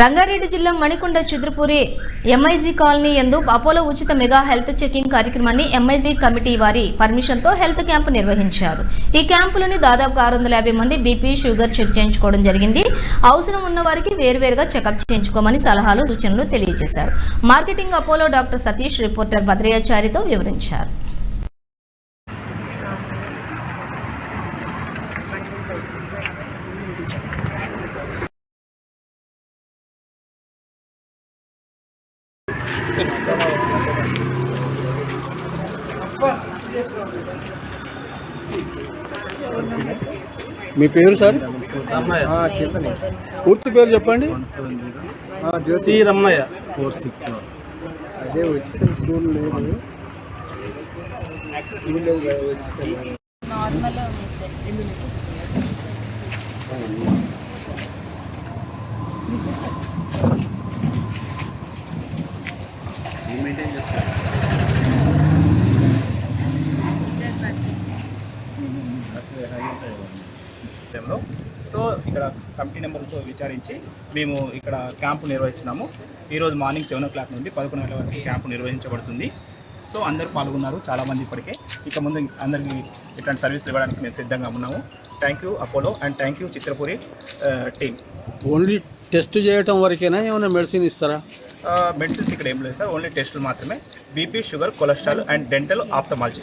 రంగారెడ్డి జిల్లా Manikonda Chitrapuri MIG colony ఎందు Apollo ఉచిత మెగా హెల్త్ చెకింగ్ కార్యక్రమాన్ని ఎంఐజీ కమిటీ వారి పర్మిషన్తో హెల్త్ క్యాంపు నిర్వహించారు. ఈ క్యాంపులోని దాదాపు ఆరు వందల యాభై మంది బీపీ షుగర్ చెక్ చేయించుకోవడం జరిగింది. అవసరం ఉన్న వారికి వేరువేరుగా చెకప్ చేయించుకోమని సలహాలు సూచనలు తెలియజేశారు. Marketing Apollo doctor Satish reporter భద్రయాచారితో వివరించారు. మీ పేరు సార్? రమణయ్య. ఆ, కిందనే. పూర్తి పేరు చెప్పండి. ఆ, జ్యోతి. రమణయ్య. ఫోర్ సిక్స్ అదే వచ్చిన స్కూల్ లేదు. స్కూల్ లేదు కదా, వచ్చిన. టైంలో సో ఇక్కడ కమిటీ నెంబర్తో విచారించి మేము ఇక్కడ క్యాంపు నిర్వహిస్తున్నాము. ఈరోజు మార్నింగ్ సెవెన్ ఓ క్లాక్ నుండి పదకొండు గంటల వరకు క్యాంపు నిర్వహించబడుతుంది. సో అందరు పాల్గొన్నారు చాలామంది ఇప్పటికే. ఇక ముందు అందరికీ ఇట్లాంటి సర్వీసులు ఇవ్వడానికి మేము సిద్ధంగా ఉన్నాము. Thank you Apollo and thank you Chitrapuri team only test చేయటం వరకేనా? ఏమైనా మెడిసిన్ ఇస్తారా? మెడిసిన్స్ ఇక్కడ ఏం లేదు సార్. ఓన్లీ టెస్టులు మాత్రమే. BP sugar cholesterol and dental ophthalmology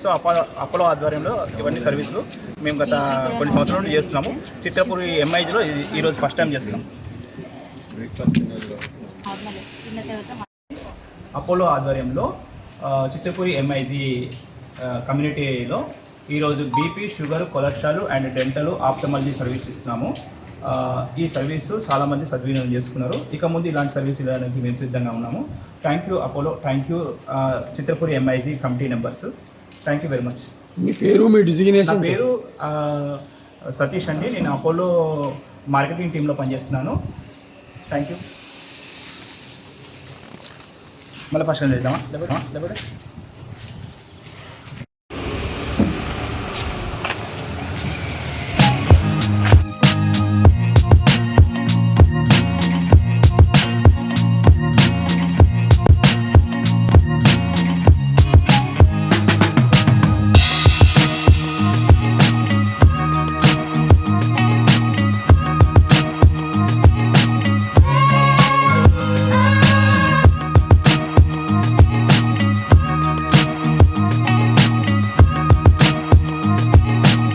so Apollo Apollo ఆధ్వర్యంలో ఇవన్నీ సర్వీసులు మేము గత కొన్ని సంవత్సరాల నుండి చేస్తున్నాము. చిత్రపూరి ఎంఐజీలో ఈరోజు ఫస్ట్ టైం చేస్తున్నాం. అపోలో ఆధ్వర్యంలో చిత్రపూరి ఎంఐజీ కమ్యూనిటీలో ఈరోజు BP sugar cholesterol and dental ophthalmology service ఇస్తున్నాము. ఈ సర్వీసు చాలామంది సద్వినియోగం చేసుకున్నారు. ఇక ముందు ఇలాంటి సర్వీస్ ఇవ్వడానికి మేము సిద్ధంగా ఉన్నాము. Thank you Apollo. Thank you Chitrapuri MIG committee members. Thank you very much మీ పేరు మీ నా డిజిగ్నేషన్ పేరు సతీష్ అండి. నేను అపోలో మార్కెటింగ్ టీంలో పనిచేస్తున్నాను. థ్యాంక్ యూ మళ్ళీ ఫస్ట్ చేద్దామా? లేకపోతే